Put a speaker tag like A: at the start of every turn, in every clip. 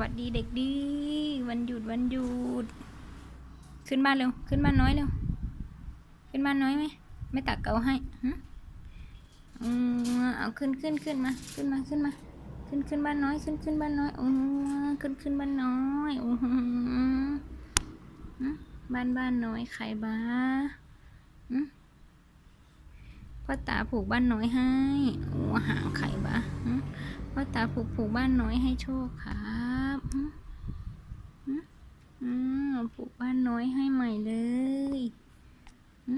A: วัสดีเด็กดี วันหยุดวันหยุด ขึ้นบ้านเร็ว ขึ้นบ้านน้อยเร็ว ขึ้นบ้านน้อยไหม ไม่ตักเกาให้อืมเอาขึ้นขึ้นขึ้นมา ขึ้นมาขึ้นมา ขึ้นขึ้นบ้านน้อย ขึ้นขึ้นบ้านน้อยอืมขึ้นขึ้นบ้านน้อยอือหือหึบ้านบ้านน้อยใครบ้าหึพ่อตาผูกบ้านน้อยให้โอ้หางไข่บ้าหึพ่อตาผูกผูกบ้านน้อยให้โชคครับหึหึ อืมผูกบ้านน้อยให้ใหม่เลยหึ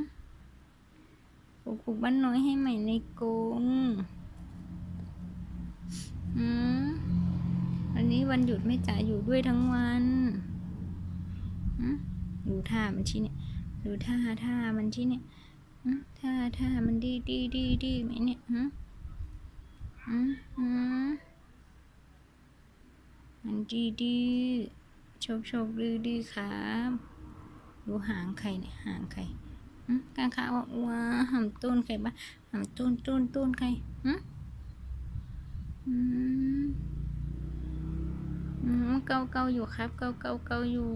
A: ผูกผูกบ้านน้อยให้ใหม่ในกรงอืมวันนี้วันหยุดแม่จ๋ายอยู่ด้วยทั้งวันดูท่ามันชี้เนี่ย ดูท่าท่ามันชี้เนี่ยท่าท่ามันดีดีดีดีไหมเนี่ยอืมอืม มันดีดีโชคโชคดีดีครับดูหางใครเนี่ยหางใครหึกางขาว่าว้าหำต้นใครบ้าหำต้นต้นต้นใครหึอืมอืมเกาเกาอยู่ครับ เกาเกาเกาอยู่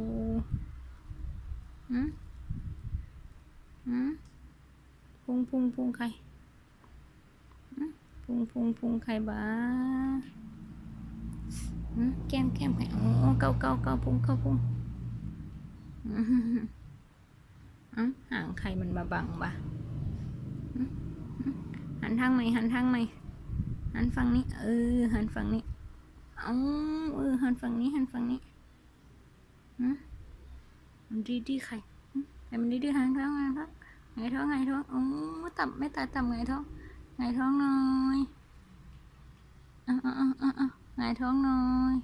A: อืมอืมพุงพุงพุงใครอืมพุงพุงพุงใครบ้าอืม แก้มแก้มใครอ๋อเกาเกาเกาพุงเกาพุงอืมอืมหางใครมันมาบังบ้าอืมอืมหันทางไหมหันทางไหมหันฝั่งนี้ เออ หันฝั่งนี้เอาเออ หันฝั่งนี้ หันฝั่งนี้หืมมันดีดีใครหืมใครมันดีดีหันท้องหันท้องไงท้องไงท้องโอ้ต่ำไม่ตาต่ำไงท้องไงท้องหน่อยอะอะอะอะ อะไงท้องหน่อย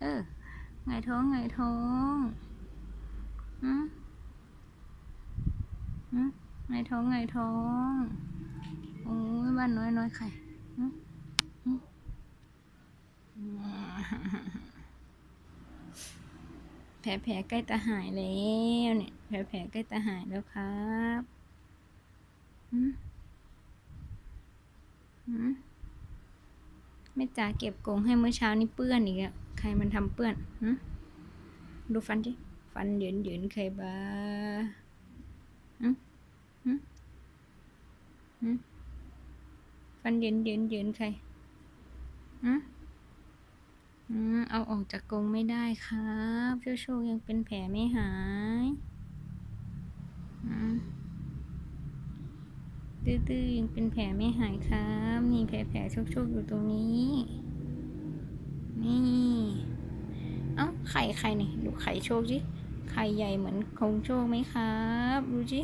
A: เออไงท้องไงท้องหืมหืมไงท้องไงท้องโอ้ยบ้านน้อยน้อยใครหืมแผลแผลใกล้จะหายแล้วเนี่ยแผลแผลใกล้จะหายแล้วครับหืมหืม ม่จ๋าเก็บกงให้เมื่อเช้านี้เปื้อนอีกอะใครมันทำเปื้อนดูฟันดิฟันเหยินเหยินใครบ้าหืมหืมหืมฟันเหยินเหยินเหยินใครหืมอืมเอาออกจากกรงไม่ได้ครับโชคโชคยังเป็นแผลไม่หาย อืม ตื้อๆยังเป็นแผลไม่หายครับนี่แผลแผลโชคโชคอยู่ตรงนี้ นี่ เอ้าไข่ไข่นี่ดูไข่โชคสิไข่ใหญ่เหมือนของโชคไหมครับ ดูสิ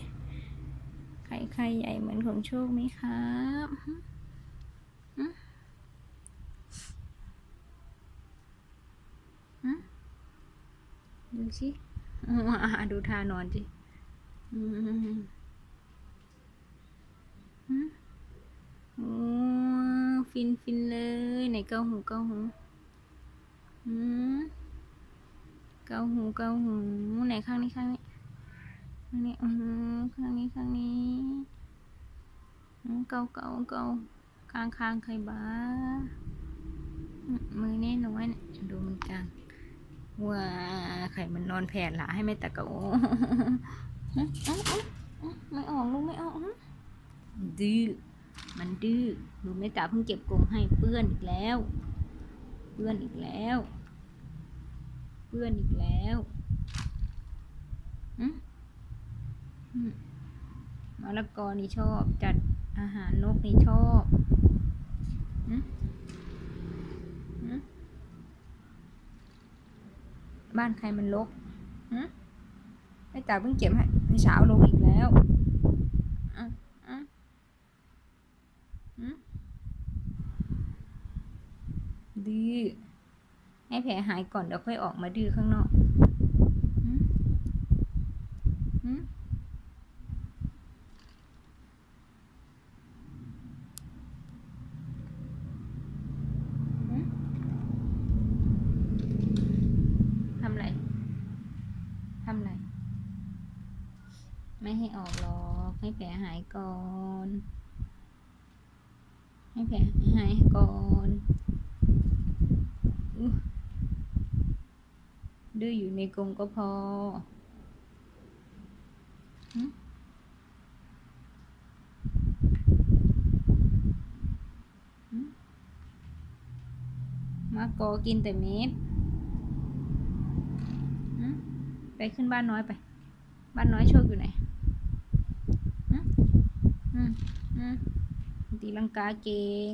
A: ไข่ไข่ใหญ่เหมือนของโชคไหมครับอืมดูสิอ่าดูท่านอนสิอืม โอ้ฟินฟินเลยไหนเกาหูเกาหูอืมเกาหูเกาหูไหนข้างนี้ข้างนี้ข้างนี้อืมข้างนี้ข้างนี้เกาเกาเกาข้างข้างใครบ้ามือแน่นอยเนี่ยดูมันกลางว้าไข่มันนอนแผ่หลาให้ไม่ตะโกไม่ออกลูกไม่ออก ดื้อมันดื้อดูไม่ตาเพิ่งเก็บกรงให้เปื้อนอีกแล้ว เปื้อนอีกแล้ว เปื้อนอีกแล้วอืมอืมมะละกอนี่ชอบ จัดอาหารนกนี่ชอบอืมอืมบ้านใครมันลกหืมไอ้ตาเพิ่งเก็บให้ให้เช้าลงอีกแล้วอะอะหืม ดื้อให้แผลหายก่อนเดี๋ยวค่อยออกมาดื้อข้างนอกทำไรทำไร ไม่ให้ออกหรอก ให้แผลหายก่อน ให้แผลหายก่อนอุ๊ยดื้ออยู่ในกรงก็พอมากอกินแต่เม็ดไปขึ้นบ้านน้อยไป บ้านน้อยโชคอยู่ไหนอืมอืม ตีลังกาเก่ง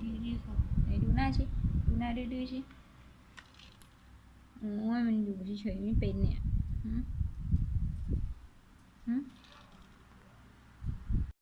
A: ดื้อๆครับไหนดูหน้าชิดูหน้าดื้อๆชิโอ้ยมันอยู่เฉยๆไม่เป็นเนี่ย หืมหืม